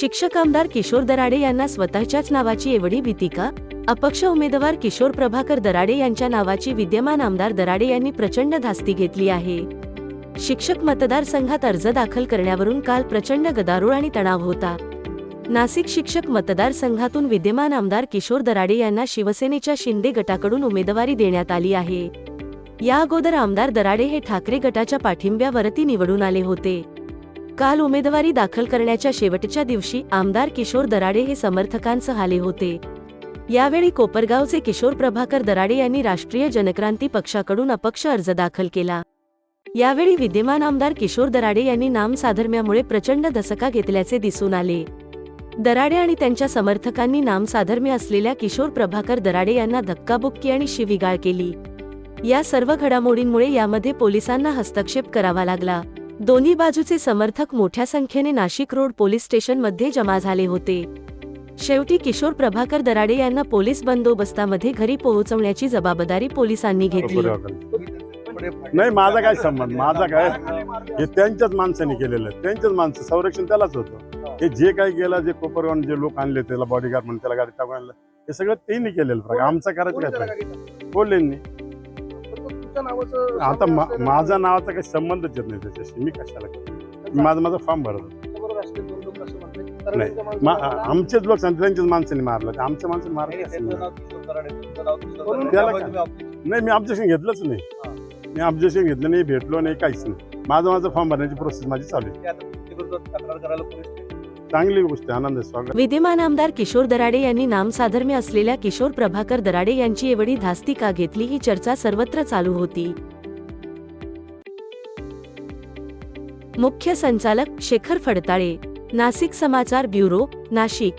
शिक्षक आमदार किशोर दराडे यांना स्वतःच्याच नावाची एवढी भीती का? अपक्ष उमेदवार किशोर प्रभाकर दराडे यांच्या नावाची विद्यमान आमदार दराडे यांनी प्रचंड धास्ती घेतली आहे. शिक्षक मतदारसंघात अर्ज दाखल करण्यावरून काल प्रचंड गदारोळ आणि तणाव होता. नाशिक शिक्षक मतदारसंघातून विद्यमान आमदार किशोर दराडे यांना शिवसेनेच्या शिंदे गटाकडून उमेदवारी देण्यात आली आहे. या अगोदर आमदार दराडे हे ठाकरे गटाच्या पाठिंब्यावरती निवडून आले होते. काल उमेदवारी दाखल करण्याच्या शेवटच्या दिवशी आमदार किशोर दराडे हे समर्थकांसह आले होते. यावेळी कोपरगावचे किशोर प्रभाकर दराडे यांनी राष्ट्रीय जनक्रांती पक्षाकडून अपक्ष अर्ज दाखल केला. यावेळी विद्यमान आमदार किशोर दराडे यांनी नामसाधर्म्यामुळे प्रचंड दसका घेतल्याचे दिसून आले. दराडे आणि त्यांच्या समर्थकांनी नामसाधर्म्य असलेल्या किशोर प्रभाकर दराडे यांना धक्काबुक्की आणि शिवीगाळ केली. या सर्व घडामोडींमुळे यामध्ये पोलिसांना हस्तक्षेप करावा लागला. दोन्ही बाजूचे समर्थक मोठ्या संख्येने नाशिक रोड पोलीस स्टेशनमध्ये जमा झाले होते. शेवटी किशोर प्रभाकर दराडे यांना पोलीस बंदोबस्तामध्ये घरी पोहोचवण्याची जबाबदारी पोलिसांनी घेतली. नाही माझा काय संबंध? माझा काय? हे त्यांच्याच माणसाने केलेलं आहे. त्यांच्याच माणसं संरक्षण त्यालाच होतं. हे जे काही गेलं जे कोपरगाव जे लोक आणले त्याला बॉडीगार्ड म्हणून त्याला गाडी टाकून आणलं हे सगळं त्यांनी केलेलं प्रकार आमचा करायचं काय बोलले आता मा- माझा नावाचा काही संबंधच येत नाही त्याच्याशी. मी कशाला करू? माझा माझा फॉर्म भरत नाही. मा- आमचेच लोक सांगतात त्यांच्याच माणसाने मारलं ते आमच्या माणसाने मारलं कसं नाही? त्याला काय? नाही मी ऑब्जेक्शन घेतलंच नाही. मी ऑब्जेक्शन घेतलं नाही भेटलो नाही काहीच नाही. माझा माझा फॉर्म भरण्याची प्रोसेस माझी चालू आहे. चांगली गोष्ट आनंद स्वागत विद्यमान आमदार किशोर दराडे यांनी नामसाधर्म्य असलेल्या किशोर प्रभाकर दराडे यांची एवढी धास्ती का घेतली ही चर्चा सर्वत्र चालू होती. मुख्य संचालक शेखर फडताळे नाशिक समाचार ब्युरो नाशिक.